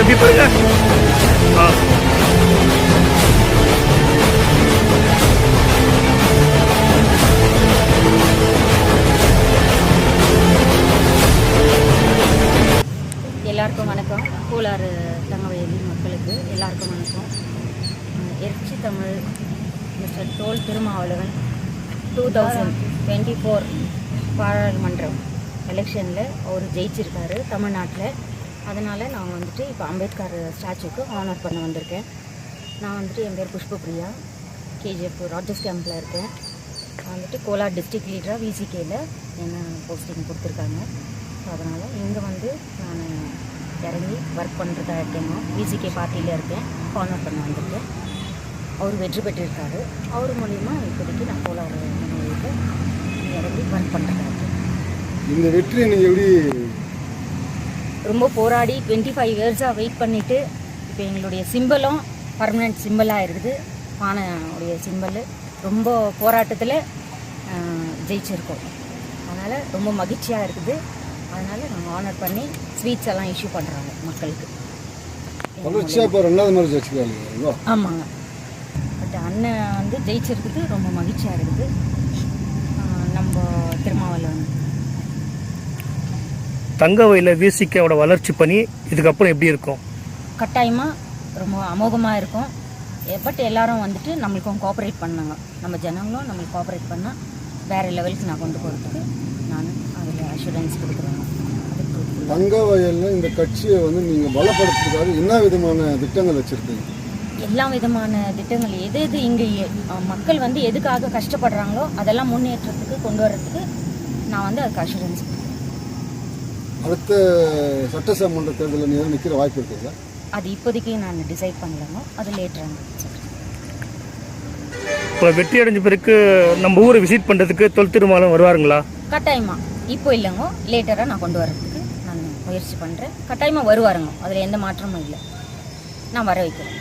இப்படி பாருங்க எல்லாருக்கும் வணக்கம். கோலாறு தங்கவயலி மக்களுக்கு எல்லாருக்கும் வணக்கம். எரிச்சி Tamil mister Thol Thirumavalavan two thousand twenty four பாராளுமன்றம் எலெக்ஷனில் அவர் ஜெயிச்சிருக்காரு தமிழ்நாட்டில் அதனால் நான் வந்துட்டு இப்போ அம்பேத்கர் ஸ்டாச்சுக்கு ஆனர் பண்ண வந்திருக்கேன். நான் வந்துட்டு என் பேர் புஷ்பப்ரியா கேஜிஎஃப் ராஜஸ் கேம்பில் இருக்கேன். நான் வந்துட்டு கோலார் டிஸ்ட்ரிக்ட் லீடராக விசிகேயில் என்ன போஸ்டிங் கொடுத்துருக்காங்க. ஸோ அதனால் இங்கே வந்து நான் இறங்கி ஒர்க் பண்ணுறதா இருக்கேங்க விசிகே பார்ட்டியில் இருக்கேன். ஆனர் பண்ண வந்திருக்கேன். அவர் வெற்றி பெற்றிருக்காரு. அவர் மூலிமா இப்போதைக்கு நான் கோலார் இறங்கி ஒர்க் பண்ணுறதா இருக்கேன். இந்த வெற்றியை நீங்கள் எப்படி ரொம்ப போராடி டுவெண்ட்டி ஃபைவ் இயர்ஸாக வெயிட் பண்ணிவிட்டு இப்போ எங்களுடைய சிம்பலும் பர்மனெண்ட் சிம்பிளாக இருக்குது. பானையுடைய சிம்பல் ரொம்ப போராட்டத்தில் ஜெயிச்சிருக்கோம். அதனால் ரொம்ப மகிழ்ச்சியாக இருக்குது. அதனால் நாங்கள் ஆனர் பண்ணி ஸ்வீட்ஸ் எல்லாம் இஷ்யூ பண்ணுறாங்க மக்களுக்கு. ஆமாங்க. பட் அண்ணன் வந்து ஜெயிச்சிருக்குது ரொம்ப மகிழ்ச்சியாக இருக்குது ஆஹ் நம்ம திருமாவளவன் தங்கவயல விசிகேவோட வளர்ச்சி பணி இதுக்கப்புறம் எப்படி இருக்கும்? கட்டாயமாக ரொம்ப அமோகமாக இருக்கும். பட் எல்லாரும் வந்துட்டு நம்மளுக்கும் கோஆப்ரேட் பண்ணாங்க. நம்ம ஜனங்களும் நம்மளுக்கு கோஆப்ரேட் பண்ணால் வேறு லெவலுக்கு நான் கொண்டு போகிறதுக்கு நான் அதில் அஷூரன்ஸ் truthful. தங்க வயலில் இந்த கட்சியை வந்து நீங்கள் பலப்படுத்துறதுக்காக என்ன விதமான திட்டங்கள் வச்சுருக்கீங்க? எல்லா விதமான திட்டங்கள் எது எது இங்கே மக்கள் வந்து எதுக்காக கஷ்டப்படுறாங்களோ அதெல்லாம் முன்னேற்றத்துக்கு கொண்டு வர்றதுக்கு நான் வந்து அதுக்கு அஷூரன்ஸ் அடுத்த சட்டசபை தேர்தலில் நீங்கள் நிற்கிற வாய்ப்பு இருக்குங்களா அது இப்போதைக்கு நான் டிசைட் பண்ணலங்க. அது லேட்டராக இப்போ வெற்றி அடைஞ்ச பிறகு நம்ம ஊரை விசிட் பண்ணுறதுக்கு தொல் திருமாலம் வருவாருங்களா? கட்டாயமாக இப்போ இல்லைங்க. லேட்டராக நான் கொண்டு வர்றதுக்கு நான் முயற்சி பண்ணுறேன் கட்டாயமாக வருவாருங்க. அதில் எந்த மாற்றமும் இல்லை. நான் வர வைக்கிறேன்.